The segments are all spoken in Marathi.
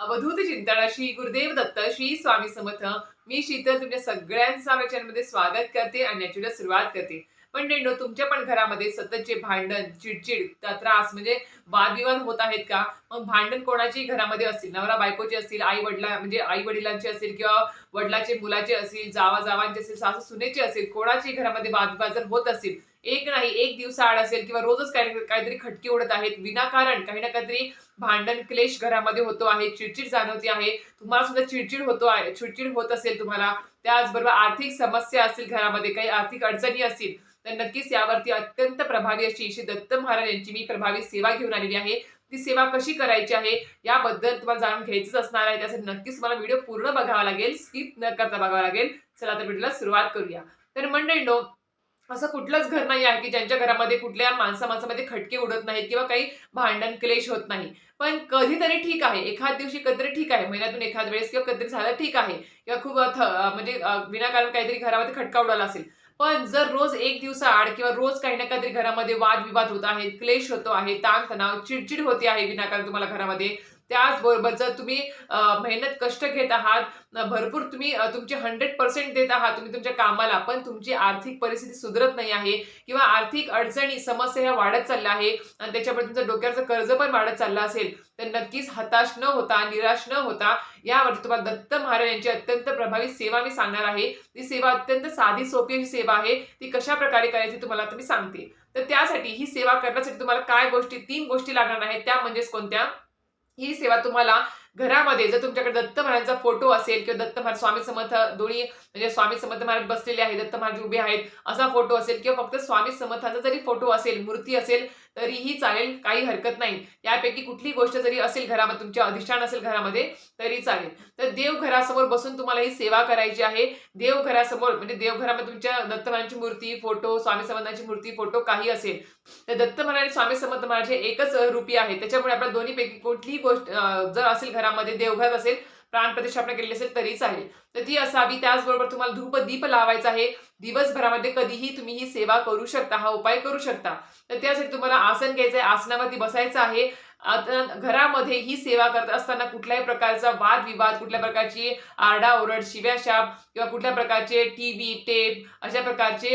अवधूत चिंतन श्री गुरुदेव दत्त श्री स्वामी समर्थ. मी शीतल तुमच्या सगळ्यांचा आमच्या चॅनलमध्ये स्वागत करते आणि याची सुरुवात करते. पण नेंडो तुमच्या पण घरामध्ये सततचे भांडण चिडचिड त्रास म्हणजे वादविवाद होत आहेत का? मग भांडण कोणाची घरामध्ये असतील. नवरा बायकोचे असतील आई वडिला म्हणजे आई वडिलांचे असतील किंवा वडिलाचे मुलाचे असतील जावा जावांचे असेल सासू सुनेचे असेल कोणाची घरामध्ये वादविवाद होत असेल एक नाही एक दिवसाआड असेल किंवा रोजच काही काहीतरी खटके उडत आहेत विनाकारण काही ना काहीतरी भांडण क्लेश घरामध्ये होतो आहे चिडचिड जाणवते आहे तुम्हाला सुद्धा चिडचिड होतो आहे चिडचिड होत असेल तुम्हाला त्याचबरोबर आर्थिक समस्या असतील घरामध्ये काही आर्थिक अडचणी असतील तर नक्कीच यावरती अत्यंत प्रभावी अशी श्री दत्त महाराज यांची मी प्रभावी सेवा घेऊन आलेली आहे. ती सेवा कशी करायची आहे याबद्दल तुम्हाला जाणून घ्यायचंच असणार आहे. त्यासाठी नक्कीच मला व्हिडिओ पूर्ण बघावा लागेल स्किप न करता बघावा लागेल. चला तर व्हिडिओला सुरुवात करूया. तर मंडळींनो असं कुठलंच घर नाही आहे की ज्यांच्या घरामध्ये कुठल्या माणसा माणसामध्ये खटके उडत नाहीत किंवा काही भांडण क्लेश होत नाही. पण कधीतरी ठीक आहे. एखाद दिवशी कधीतरी ठीक आहे. महिन्यातून एखाद वेळेस किंवा कधीतरी झालं ठीक आहे. किंवा खूप थ- म्हणजे विनाकारण काहीतरी घरामध्ये खटका उडाला असेल. पण जर रोज एक दिवसाआड किंवा रोज काही ना काहीतरी घरामध्ये वादविवाद होत आहेत क्लेश होतो आहे ताणतणाव चिडचिड होते आहे विनाकारण तुम्हाला घरामध्ये त्याचबरोबर जर तुम्ही मेहनत कष्ट घेत आहात भरपूर तुम्ही तुमचे हंड्रेड पर्सेंट देत आहात तुम्ही तुमच्या कामाला पण तुमची आर्थिक परिस्थिती सुधरत नाही आहे किंवा आर्थिक अडचणी समस्या ह्या वाढत चालल्या आहे आणि त्याच्यामुळे तुमचं डोक्याचं कर्ज पण वाढत चाललं असेल तर नक्कीच हताश न होता निराश न होता यावरती तुम्हाला दत्त महाराज यांची अत्यंत प्रभावी सेवा मी सांगणार आहे. ती सेवा अत्यंत साधी सोपी अशी सेवा आहे. ती कशा प्रकारे करायची तुम्हाला आता मी सांगते. तर त्यासाठी ही सेवा करण्यासाठी तुम्हाला काय गोष्टी तीन गोष्टी लागणार आहेत त्या म्हणजेच कोणत्या? ही सेवा तुम्हाला घरामध्ये जर तुमच्याकडे दत्त महाराजांचा फोटो असेल किंवा दत्त महाराज स्वामी समर्थ दोन्ही म्हणजे स्वामी समर्थ महाराज बसलेले आहेत दत्त महाराज उभे आहेत असा फोटो असेल किंवा फक्त स्वामी समर्थांचा जरी फोटो असेल मूर्ती असेल तरीही चालेल काही हरकत नाही. यापैकी कुठली गोष्ट जरी असेल घरामध्ये तुमचे अधिष्ठान असेल घरामध्ये तरी चालेल. तर देवघरासमोर बसून तुम्हाला ही सेवा करायची आहे. देवघरासमोर म्हणजे देवघरामध्ये तुमच्या दत्तमानांची मूर्ती फोटो स्वामी संबंधांची मूर्ती फोटो काही असेल तर दत्त आणि स्वामी संबंध महाराज एकच रूपी आहे. त्याच्यामुळे आपल्या दोन्हीपैकी कुठलीही गोष्ट जर असेल घरामध्ये देवघरात असेल प्राण प्रतिष्ठापना केलेली असेल तरीच आहे. तर ती असावी त्याचबरोबर तुम्हाला धूप दीप लावायचा आहे. दिवसभरामध्ये कधीही तुम्ही ही सेवा करू शकता हा उपाय करू शकता. तर त्यासाठी तुम्हाला आसन घ्यायचं आहे आसनावरती बसायचं आहे. आता घरामध्ये ही सेवा करत असताना कुठल्याही प्रकारचा वादविवाद कुठल्या प्रकारची आरडाओरड शिव्याशाप किंवा कुठल्या प्रकारचे टी व्ही टेप अशा प्रकारचे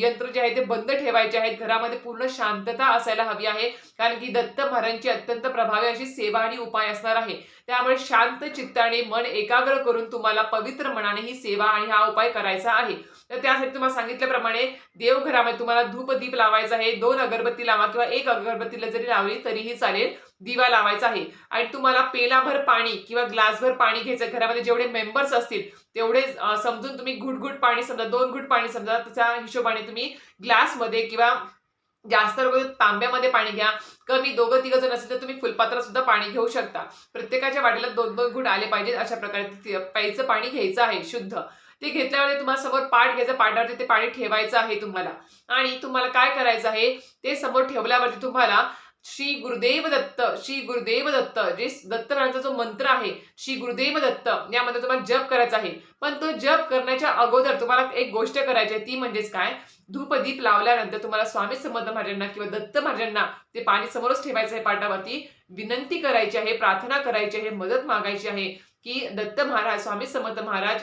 यंत्र जे आहे ते बंद ठेवायचे आहेत. घरामध्ये पूर्ण शांतता असायला हवी आहे. कारण की दत्त महाराजांची अत्यंत प्रभावी अशी सेवा आणि उपाय असणार आहे. त्यामुळे शांत चित्ताने मन एकाग्र करून तुम्हाला पवित्र मनाने ही सेवा आणि हा उपाय करायचा आहे. तर त्यासाठी तुम्हाला सांगितल्याप्रमाणे देवघरामध्ये तुम्हाला धूप दीप लावायचा आहे दोन अगरबत्ती लावा किंवा एक अगरबत्तीला जरी लावली तरीही चालेल दिवा लावायचा आहे. आणि तुम्हाला पेलाभर पाणी किंवा ग्लासभर पाणी घ्यायचं घरामध्ये जेवढे मेंबर्स असतील तेवढे समजून तुम्ही घुट घुट पाणी समजा दोन घुट पाणी समजा त्या हिशोबाने तुम्ही ग्लासमध्ये किंवा जास्त तांब्यामध्ये पाणी घ्या. कमी दोघं तिघं जण असेल तर तुम्ही फुलपात्रात सुद्धा पाणी घेऊ शकता. प्रत्येकाच्या वाटेला दोन दोन गुण आले पाहिजेत. अशा प्रकारे प्यायचं पाणी घ्यायचं आहे शुद्ध. ते घेतल्यावर तुम्हाला समोर पाठ घ्यायचं पाटावरती ते पाणी ठेवायचं आहे तुम्हाला. आणि तुम्हाला काय करायचं आहे? ते समोर ठेवल्यावरती तुम्हाला श्री गुरुदेव दत्त श्री गुरुदेव दत्त जे दत्त जो मंत्र आहे श्री गुरुदेव दत्त यामध्ये तुम्हाला जप करायचा आहे. पण तो जप करण्याच्या अगोदर तुम्हाला एक गोष्ट करायची आहे ती म्हणजेच काय? धूपदीप लावल्यानंतर तुम्हाला स्वामी समर्थ महाराजांना किंवा दत्त महाराजांना ते पाणी समोरच ठेवायचं आहे पाटावरती विनंती करायची आहे प्रार्थना करायची आहे मदत मागायची आहे की दत्त महाराज स्वामी समर्थ महाराज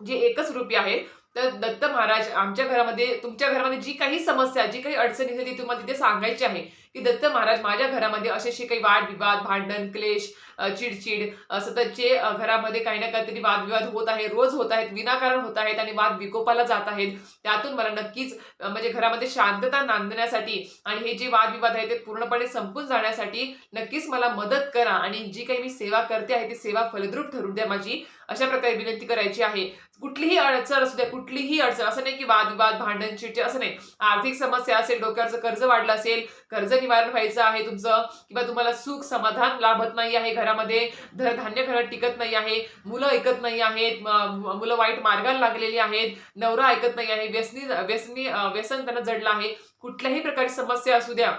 जे एकच रूपी आहे तर दत्त महाराज आमच्या घरामध्ये तुमच्या घरामध्ये जी काही समस्या जी काही अडचणी ती तुम्हाला तिथे सांगायची आहे. की दत्त महाराज माझ्या घरामध्ये असे असे काही वाद विवाद भांडण क्लेश चिडचिड सततचे घरामध्ये काही ना काहीतरी वादविवाद होत आहे रोज होत आहेत विनाकारण होत आहेत आणि वाद विकोपाला जात आहेत. त्यातून मला नक्कीच म्हणजे घरामध्ये शांतता नांदण्यासाठी आणि हे जे वादविवाद आहे ते पूर्णपणे संपून जाण्यासाठी नक्कीच मला मदत करा आणि जी काही मी सेवा करते आहे ती सेवा फलद्रूप ठरू द्या माझी. अशा प्रकारे विनंती करायची आहे. कुठलीही अडचण असू द्या कुठलीही अडचण असं नाही की वादविवाद भांडण चिडचिड असं नाही. आर्थिक समस्या असेल डोक्यावरचं कर्ज वाढलं असेल कर्ज निवारण व्हायचं आहे तुमचं? किंवा तुम्हाला सुख समाधान लाभत नाही आहे घरामध्ये? धनधान्य घरात टिकत नाही आहे मुलं ऐकत नाही आहेत मुलं वाईट मार्गाला लागलेली आहेत नवरा ऐकत नाही आहे व्यसनी व्यसनी व्यसन त्यांना जडलं आहे. कुठल्याही प्रकारची समस्या असू द्या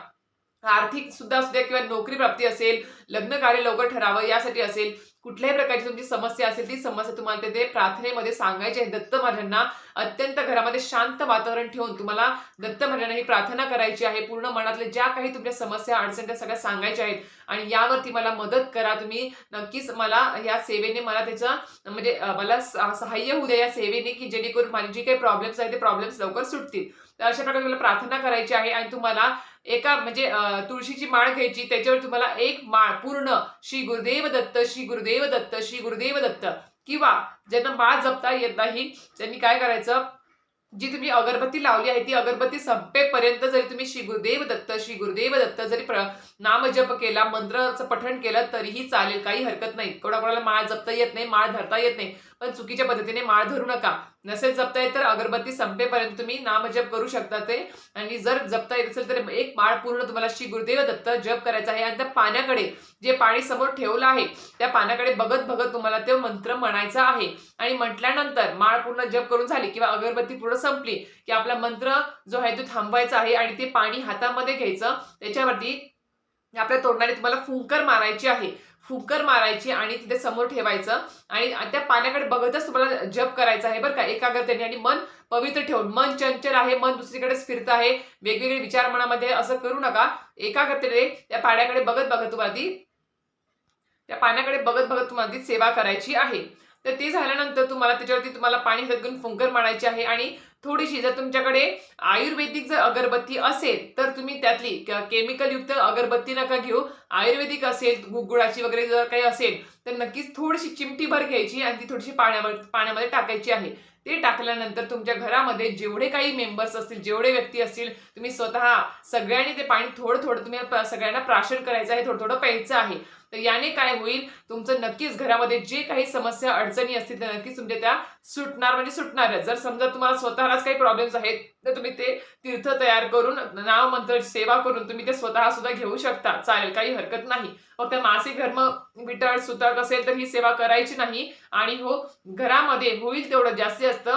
आर्थिक सुद्धा असू द्या किंवा नोकरी प्राप्ती असेल लग्न कार्य लवकर ठरावं यासाठी असेल कुठल्याही प्रकारची तुमची समस्या असेल ती समस्या तुम्हाला तिथे प्रार्थनेमध्ये सांगायची आहे. दत्त महाराजांना अत्यंत घरामध्ये शांत वातावरण ठेवून तुम्हाला दत्त महाराजांना ही प्रार्थना करायची आहे. पूर्ण मनातले ज्या काही तुमच्या समस्या अडचणी त्या सगळ्या सांगायच्या आहेत आणि यावरती मला मदत करा. तुम्ही नक्कीच मला या सेवेने मला त्याचं म्हणजे मला सहाय्य होऊ द्या या सेवेने की जेणेकरून माझे जे काही प्रॉब्लेम्स आहेत ते प्रॉब्लेम्स लवकर सुटतील. तर अशा प्रकारे तुम्हाला प्रार्थना करायची आहे आणि तुम्हाला एका म्हणजे तुळशीची माळ घ्यायची त्याच्यावर तुम्हाला एक माळ पूर्ण श्री गुरुदेव दत्त श्री गुरुदेव दत्त श्री गुरुदेव दत्त किंवा ज्यांना माळ जपता येत नाही त्यांनी काय करायचं? जी तुम्ही अगरबत्ती लावली आहे ती अगरबत्ती संपेपर्यंत जरी तुम्ही श्री गुरुदेव दत्त श्री गुरुदेव दत्त जरी प्र नामजप केला मंत्राचं पठण केलं तरीही चालेल काही हरकत नाही. कोणाकोणाला माळ जपता येत नाही माळ धरता येत नाही. पण चुकीच्या पद्धतीने माळ धरू नका. नसेल जपता येत तर अगरबत्ती संपेपर्यंत तुम्ही नामजप करू शकता ते. आणि जर जपता येत असेल तर एक माळ पूर्ण तुम्हाला श्री गुरुदेव दत्त जप करायचा आहे. आणि त्या पाण्याकडे जे पाणी समोर ठेवलं आहे त्या पाण्याकडे बघत बघत तुम्हाला ते मंत्र म्हणायचा आहे. आणि म्हटल्यानंतर माळ पूर्ण जप करून झाली किंवा अगरबत्ती पूर्ण संपली की आपला मंत्र जो आहे तो थांबवायचा आहे आणि ते पाणी हातामध्ये घ्यायचं. त्याच्यावरती आपल्या तोंडाने तुम्हाला फुंकर मारायची आहे. फुंकर मारायची आणि तिथे समोर ठेवायचं. आणि त्या पाण्याकडे बघतच तुम्हाला जप करायचा आहे बरं का एकाग्रतेने. आणि मन पवित्र ठेवून मन चंचल आहे मन दुसरीकडेच फिरत आहे. वेगवेगळे विचार मनामध्ये असं करू नका. एकाग्रतेने त्या पाण्याकडे बघत बघत तुम्हाला ती त्या पाण्याकडे बघत बघत तुम्हाला ती सेवा करायची आहे. तर ते झाल्यानंतर तुम्हाला त्याच्यावरती तुम्हाला पाणी हातात घेऊन फुंकर मारायची आहे आणि थोडीशी जर तुमच्याकडे आयुर्वेदिक जर अगरबत्ती असेल तर तुम्ही त्यातली केमिकलयुक्त अगरबत्ती नका घेऊ. आयुर्वेदिक असेल गुळाची वगैरे जर काही असेल तर नक्कीच थोडीशी चिमटीभर घ्यायची आणि ती थोडीशी पाण्यामध्ये पाण्यामध्ये टाकायची आहे. ते टाकल्यानंतर तुमच्या घरामध्ये जेवढे काही मेंबर्स असतील जेवढे व्यक्ती असतील तुम्ही स्वतः सगळ्यांनी ते पाणी थोडं थोडं तुम्ही सगळ्यांना प्राशन करायचं आहे थोडं थोडं प्यायचं आहे. तर याने काय होईल? तुमचं नक्कीच घरामध्ये जे काही समस्या अडचणी असतील त्या नक्कीच तुमच्या त्या सुटणार म्हणजे सुटणार जर समजा तुम्हाला स्वतःलाच काही प्रॉब्लेम्स आहेत तर तुम्ही ते तीर्थ तयार करून नाव मंत्र सेवा करून तुम्ही ते स्वतः सुद्धा घेऊ शकता. चालेल काही हरकत नाही. फक्त मासिक धर्म विटळ सुतक असेल तर ही सेवा करायची नाही. आणि हो घरामध्ये होईल तेवढं. जास्तीत जास्त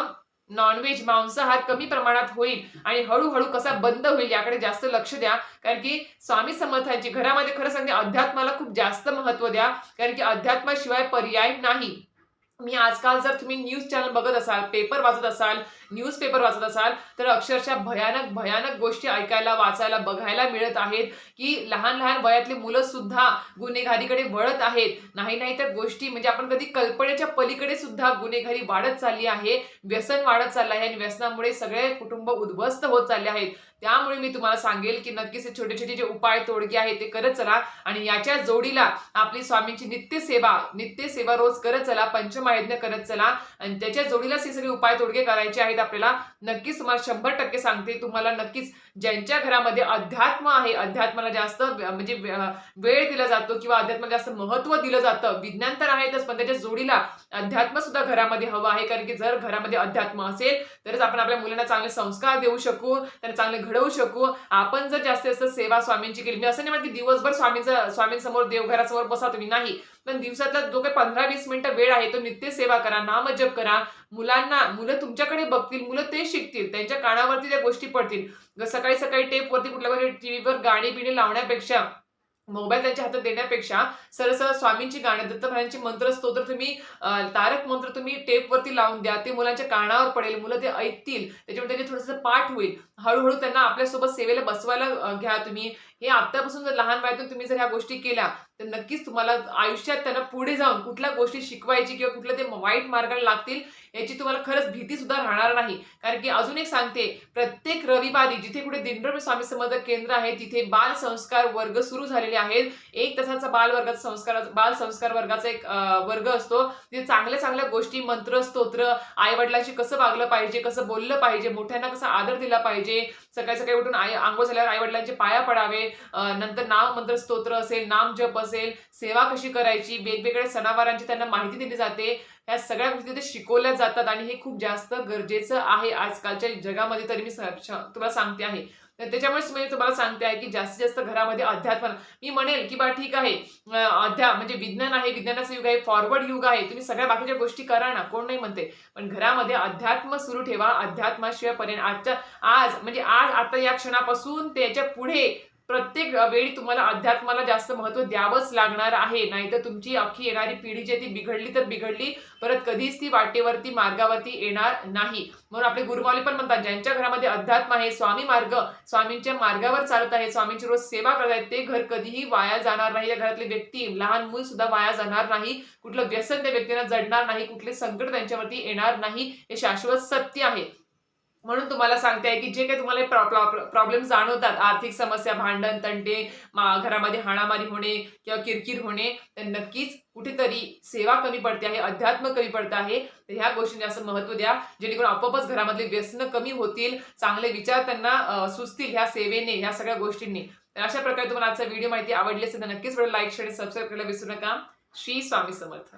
नॉनव्हेज मांसाहार कमी प्रमाणात होईल आणि हळूहळू कसा बंद होईल याकडे जास्त लक्ष द्या. कारण की स्वामी समर्थांची घरामध्ये खरं सांगते अध्यात्माला खूप जास्त महत्त्व द्या. कारण की अध्यात्माशिवाय पर्याय नाही. मी आजकाल जर तुम्ही न्यूज चॅनल बघत असाल पेपर वाचत असाल न्यूज पेपर वाचत असाल तर अक्षरशः भयानक भयानक गोष्टी ऐकायला वाचायला बघायला मिळत आहेत की लहान लहान वयातली मुलं सुद्धा गुन्हेगारीकडे वळत आहेत. नाही नाही तर गोष्टी म्हणजे आपण कधी कल्पनेच्या पलीकडे सुद्धा गुन्हेगारी वाढत चालली आहे व्यसन वाढत चाललं आहे आणि व्यसनामुळे सगळे कुटुंब उद्ध्वस्त होत चालले आहेत. त्यामुळे मी तुम्हाला सांगेल की नक्कीच हे छोटे छोटे जे उपाय तोडगे आहेत ते करत चला आणि याच्या जोडीला आपली स्वामींची नित्य सेवा नित्य सेवा रोज करत चला पंचमहायज्ञ करत चला आणि त्याच्या जोडीलाच हे सगळे उपाय तोडगे करायचे आहेत आपल्याला. नक्कीच तुम्हाला शंभर टक्के सांगते तुम्हाला नक्कीच ज्यांच्या घरामध्ये अध्यात्म आहे अध्यात्माला जास्त म्हणजे वेळ दिला जातो किंवा अध्यात्माला जास्त महत्त्व दिलं जातं विज्ञान तर आहेतच पण त्याच्या जोडीला अध्यात्म सुद्धा घरामध्ये हवं आहे. कारण की जर घरामध्ये अध्यात्म असेल तरच आपण आपल्या मुलांना चांगले संस्कार देऊ शकू त्यांना चांगले घडवू शकू. आपण जर जास्तीत जास्त सेवा स्वामींची केली मी असं नाही म्हणत की दिवसभर स्वामींचा स्वामींसमोर देवघरासमोर बसा तुम्ही नाही. पण दिवसातला जो काही पंधरा वीस मिनिटं वेळ आहे तो नित्य सेवा करा नामजप करा. मुलांना मुलं तुमच्याकडे बघतील मुलं ते शिकतील त्यांच्या कानावरती त्या गोष्टी पडतील. सकाळी सकाळी टेपवरती कुठल्या टीव्हीवर गाणी बिणी लावण्यापेक्षा मोबाईल त्यांच्या हातात देण्यापेक्षा सरसर स्वामींची गाणी दत्तभरांची मंत्र मंत्र स्तोत्र तुम्ही तारक मंत्र तुम्ही टेपवरती लावून द्या. ते मुलांच्या कानावर पडेल मुलं ते ऐकतील त्याच्यामुळे त्यांचे थोडंसं पाठ होईल. हळूहळू त्यांना आपल्यासोबत सेवेला बसवायला घ्या तुम्ही. हे आत्तापासून जर लहान वयातून तुम्ही जर ह्या गोष्टी केल्या तर नक्कीच तुम्हाला आयुष्यात त्यांना पुढे जाऊन कुठल्या गोष्टी शिकवायची किंवा कुठल्या ते वाईट मार्गाला लागतील याची तुम्हाला खरंच भीती सुद्धा राहणार नाही. कारण की अजून एक सांगते प्रत्येक रविवारी जिथे कुठे दिनडोळ स्वामी समर्थ केंद्र आहे तिथे बाल संस्कार वर्ग सुरू झालेले आहेत. एक तासाचा बाल वर्गाचा संस्कार बाल संस्कार वर्गाचा एक वर्ग असतो. तिथे चांगल्या चांगल्या गोष्टी मंत्र स्तोत्र आईवडिलांशी कसं वागलं पाहिजे कसं बोललं पाहिजे मोठ्यांना कसा आदर दिला पाहिजे. सकाळी सकाळी उठून आई आंघोळ झाल्यावर आईवडिलांचे पाया पडावे. नंतर नाम मंत्र स्तोत्र असेल नाम जप असेल सेवा कशी करायची वेगवेगळ्या सणावारांची त्यांना माहिती दिली जाते. ह्या सगळ्या गोष्टी तिथे शिकवल्या जातात आणि हे खूप जास्त गरजेचं आहे आजकालच्या जगामध्ये तरी मी तुला तुम्हाला सांगते आहे. तर त्याच्यामुळेच मी तुम्हाला सांगते आहे की जास्तीत जास्त घरामध्ये अध्यात्म मी म्हणेल की बा ठीक आहे अध्या म्हणजे विज्ञान आहे विज्ञानाचं युग आहे फॉरवर्ड युग आहे तुम्ही सगळ्या बाकीच्या गोष्टी करा ना कोण नाही म्हणते. पण घरामध्ये अध्यात्म सुरू ठेवा अध्यात्माशिवाय पर्यंत आजच्या आज म्हणजे आज आता या क्षणापासून त्याच्या पुढे प्रत्येक वेळी तुम्हाला अध्यात्माला जास्त महत्त्व द्यावंच लागणार आहे. नाहीतर तुमची अख्खी येणारी पिढी जी ती बिघडली तर बिघडली. परत कधीच ती वाटेवरती मार्गावरती येणार नाही. म्हणून आपले गुरुमावली पण म्हणतात ज्यांच्या घरामध्ये अध्यात्म आहे स्वामी मार्ग स्वामींच्या मार्गावर चालत आहे स्वामींची रोज सेवा करत आहेत ते घर कधीही वाया जाणार नाही. या घरातले व्यक्ती लहान मूल सुद्धा वाया जाणार नाही. कुठलं व्यसन त्या व्यक्तीला जडणार नाही. कुठले संकट त्यांच्यावरती येणार नाही. हे शाश्वत सत्य आहे. म्हणून तुम्हाला सांगते आहे की जे काही तुम्हाला प्रॉब्लेम जाणवतात आर्थिक समस्या भांडण तंटे घरामध्ये हाणामारी होणे किंवा किरकिर होणे तर नक्कीच कुठेतरी सेवा कमी पडते आहे अध्यात्म कमी पडत आहे. तर ह्या गोष्टींना असं महत्त्व द्या जेणेकरून आपोआपच घरामधले व्यसन कमी होतील चांगले विचार त्यांना सुचतील ह्या सेवेने ह्या सगळ्या गोष्टींनी. तर अशा प्रकारे तुम्हाला आजचा व्हिडिओ माहिती आवडली असेल तर नक्कीच लाईक शेअर सबस्क्राईब करायला विसरू नका. श्री स्वामी समर्थ.